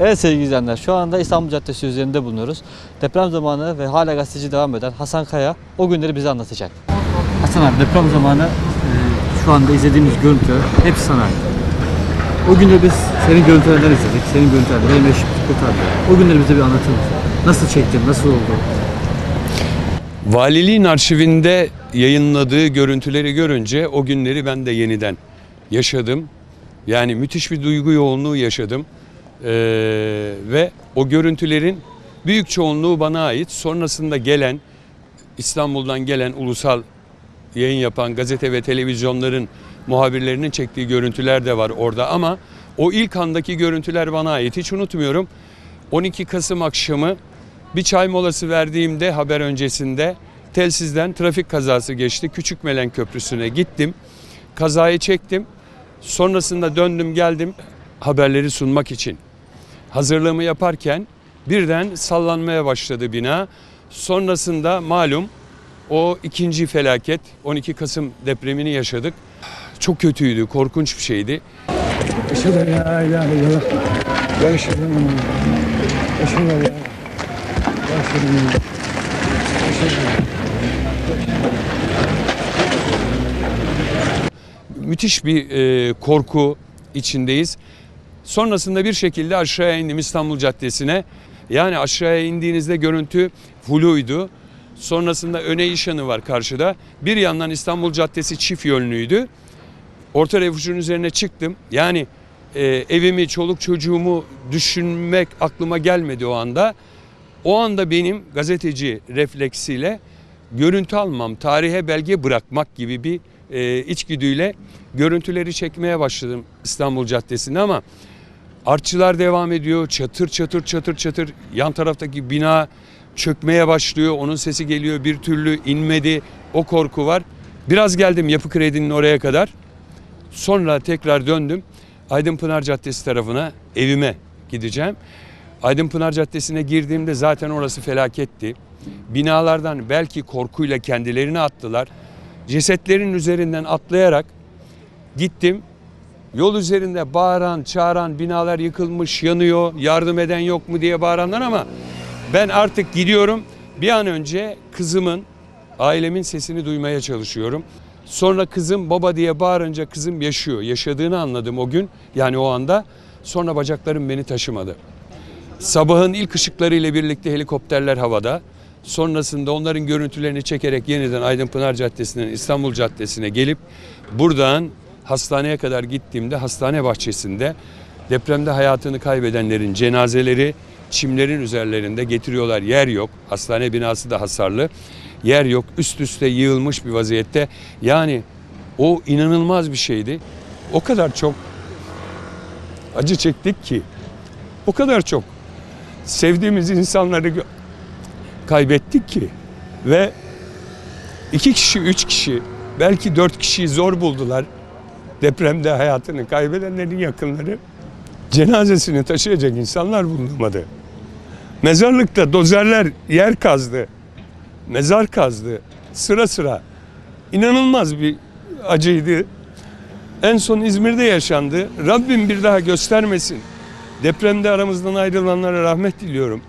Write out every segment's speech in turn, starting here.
Evet sevgili izleyenler şu anda İstanbul Caddesi üzerinde bulunuyoruz. Deprem zamanı ve hala gazeteci devam eden Hasan Kaya o günleri bize anlatacak. Hasan abi deprem zamanı e, şu anda izlediğimiz görüntü hep sana ait. O günleri biz senin görüntülerden izledik. Senin görüntülerden benim eşim kurtardı. O günleri bize bir anlatır mısın? Nasıl çektin? Nasıl oldu? Valiliğin arşivinde yayınladığı görüntüleri görünce o günleri ben de yeniden yaşadım. Yani müthiş bir duygu yoğunluğu yaşadım. Ee, ve o görüntülerin büyük çoğunluğu bana ait. Sonrasında gelen İstanbul'dan gelen ulusal yayın yapan gazete ve televizyonların muhabirlerinin çektiği görüntüler de var orada ama o ilk andaki görüntüler bana ait. Hiç unutmuyorum. 12 Kasım akşamı bir çay molası verdiğimde haber öncesinde telsizden trafik kazası geçti. Küçükmelen Köprüsü'ne gittim. Kazayı çektim. Sonrasında döndüm geldim haberleri sunmak için. Hazırlığımı yaparken birden sallanmaya başladı bina. Sonrasında malum o ikinci felaket 12 Kasım depremini yaşadık. Çok kötüydü, korkunç bir şeydi. Eşhedü en la ilahe illallah ve eşhedü müthiş bir e, korku içindeyiz. Sonrasında bir şekilde aşağıya indim İstanbul Caddesi'ne. Yani aşağıya indiğinizde görüntü fluydu. Sonrasında öne işanı var karşıda. Bir yandan İstanbul Caddesi çift yönlüydü. Orta refüjün üzerine çıktım. Yani e, evimi, çoluk çocuğumu düşünmek aklıma gelmedi o anda. O anda benim gazeteci refleksiyle görüntü almam, tarihe belge bırakmak gibi bir e, içgüdüyle görüntüleri çekmeye başladım İstanbul Caddesi'nde ama artçılar devam ediyor. Çatır çatır çatır çatır yan taraftaki bina çökmeye başlıyor. Onun sesi geliyor bir türlü inmedi. O korku var. Biraz geldim Yapı Kredi'nin oraya kadar. Sonra tekrar döndüm. Aydınpınar Caddesi tarafına evime gideceğim. Aydınpınar Caddesi'ne girdiğimde zaten orası felaketti. Binalardan belki korkuyla kendilerini attılar. Cesetlerin üzerinden atlayarak gittim. Yol üzerinde bağıran, çağıran binalar yıkılmış, yanıyor, yardım eden yok mu diye bağıranlar ama ben artık gidiyorum. Bir an önce kızımın, ailemin sesini duymaya çalışıyorum. Sonra kızım baba diye bağırınca kızım yaşıyor. Yaşadığını anladım o gün yani o anda. Sonra bacaklarım beni taşımadı. Sabahın ilk ışıklarıyla birlikte helikopterler havada. Sonrasında onların görüntülerini çekerek yeniden Aydınpınar Caddesi'nden İstanbul Caddesi'ne gelip buradan hastaneye kadar gittiğimde hastane bahçesinde depremde hayatını kaybedenlerin cenazeleri çimlerin üzerlerinde getiriyorlar. Yer yok. Hastane binası da hasarlı. Yer yok. Üst üste yığılmış bir vaziyette. Yani o inanılmaz bir şeydi. O kadar çok acı çektik ki. O kadar çok sevdiğimiz insanları kaybettik ki ve iki kişi, üç kişi, belki dört kişiyi zor buldular. Depremde hayatını kaybedenlerin yakınları cenazesini taşıyacak insanlar bulunamadı. Mezarlıkta dozerler yer kazdı. Mezar kazdı. Sıra sıra. İnanılmaz bir acıydı. En son İzmir'de yaşandı. Rabbim bir daha göstermesin. Depremde aramızdan ayrılanlara rahmet diliyorum.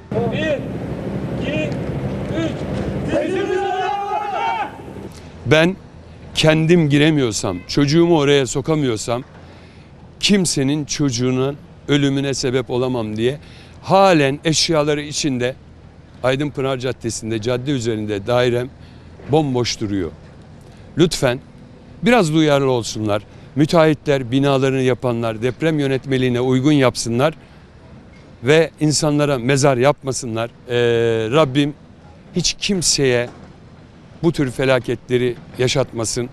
Ben kendim giremiyorsam, çocuğumu oraya sokamıyorsam kimsenin çocuğunun ölümüne sebep olamam diye halen eşyaları içinde Aydınpınar Caddesi'nde, cadde üzerinde dairem bomboş duruyor. Lütfen biraz duyarlı olsunlar. Müteahhitler, binalarını yapanlar deprem yönetmeliğine uygun yapsınlar ve insanlara mezar yapmasınlar. Ee, Rabbim hiç kimseye bu tür felaketleri yaşatmasın.